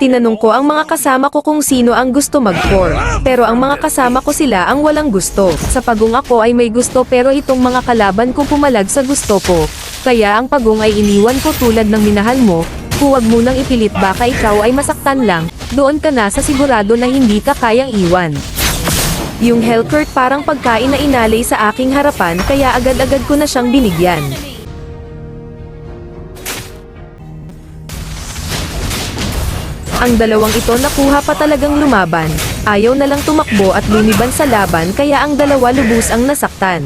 Tinanong ko ang mga kasama ko kung sino ang gusto mag-core. Pero ang mga kasama ko sila ang walang gusto. Sa pagong ako ay may gusto pero itong mga kalaban ko pumalag sa gusto ko. Kaya ang pagong ay iniwan ko tulad ng minahal mo. Huwag mo nang ipilit baka ikaw ay masaktan lang. Doon ka na sa sigurado na hindi ka kayang iwan. Yung Hellcurt parang pagkain na inalay sa aking harapan kaya agad-agad ko na siyang binigyan. Ang dalawang ito nakuha pa talagang lumaban. Ayaw na lang tumakbo at lumiban sa laban kaya ang dalawa lubos ang nasaktan.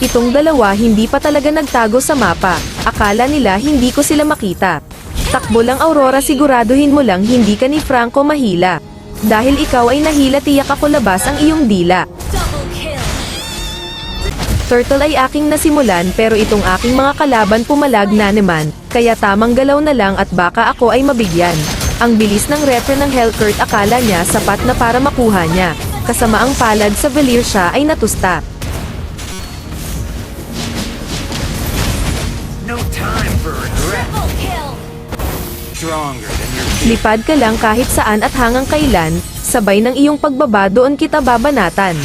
Itong dalawa hindi pa talaga nagtago sa mapa. Akala nila hindi ko sila makita. Takbo lang Aurora siguraduhin mo lang hindi ka ni Franco mahila. Dahil ikaw ay nahila tiyak ako labas ang iyong dila. Turtle ay aking nasimulan pero itong aking mga kalaban pumalag na naman, kaya tamang galaw na lang at baka ako ay mabigyan. Ang bilis ng repre ng Hellcurt akala niya sapat na para makuha niya. Kasama ang palad sa Valir siya ay natusta. No time for regret. Stronger than your Lipad ka lang kahit saan at hangang kailan, sabay ng iyong pagbaba doon kita babanatan.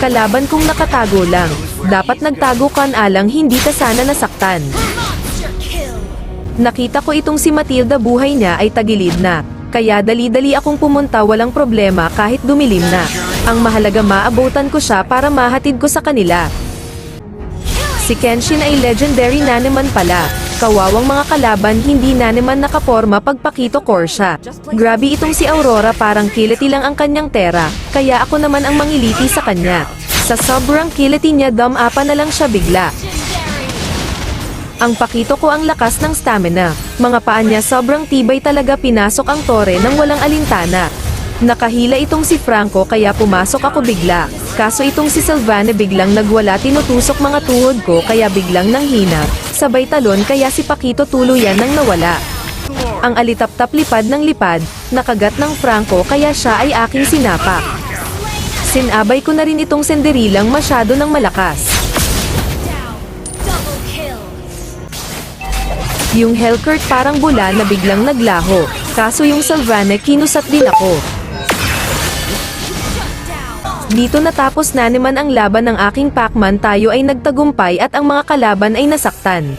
Kalaban kong nakatago lang. Dapat nagtago kan alang hindi ka sana nasaktan. Nakita ko itong si Matilda buhay niya ay tagilid na. Kaya dali-dali akong pumunta walang problema kahit dumilim na. Ang mahalaga maabutan ko siya para mahatid ko sa kanila. Si Kenshin ay legendary na naman pala. Kawawang mga kalaban hindi na naman nakaporma pagpakito core siya. Grabe itong si Aurora parang kiliti lang ang kanyang tera, kaya ako naman ang mangiliti sa kanya. Sa sobrang kiliti niya dumapa na lang siya bigla. Ang pakito ko ang lakas ng stamina. Mga paa niya sobrang tibay talaga pinasok ang tore ng walang alintana. Nakahila itong si Franco kaya pumasok ako bigla. Kaso itong si Sylvana biglang nagwala tinutusok mga tuhod ko kaya biglang nanghina. Sabay talon kaya si Pakito tuluyan nang nawala. Ang alitap-tap lipad ng lipad, nakagat ng Franco kaya siya ay aking sinapa. Sinabay ko na rin itong senderilang masyado ng malakas. Yung Hellcurt parang bula na biglang naglaho. Kaso yung Sylvana kinusat din ako. Dito natapos na naman ang laban ng aking Pacman tayo ay nagtagumpay at ang mga kalaban ay nasaktan.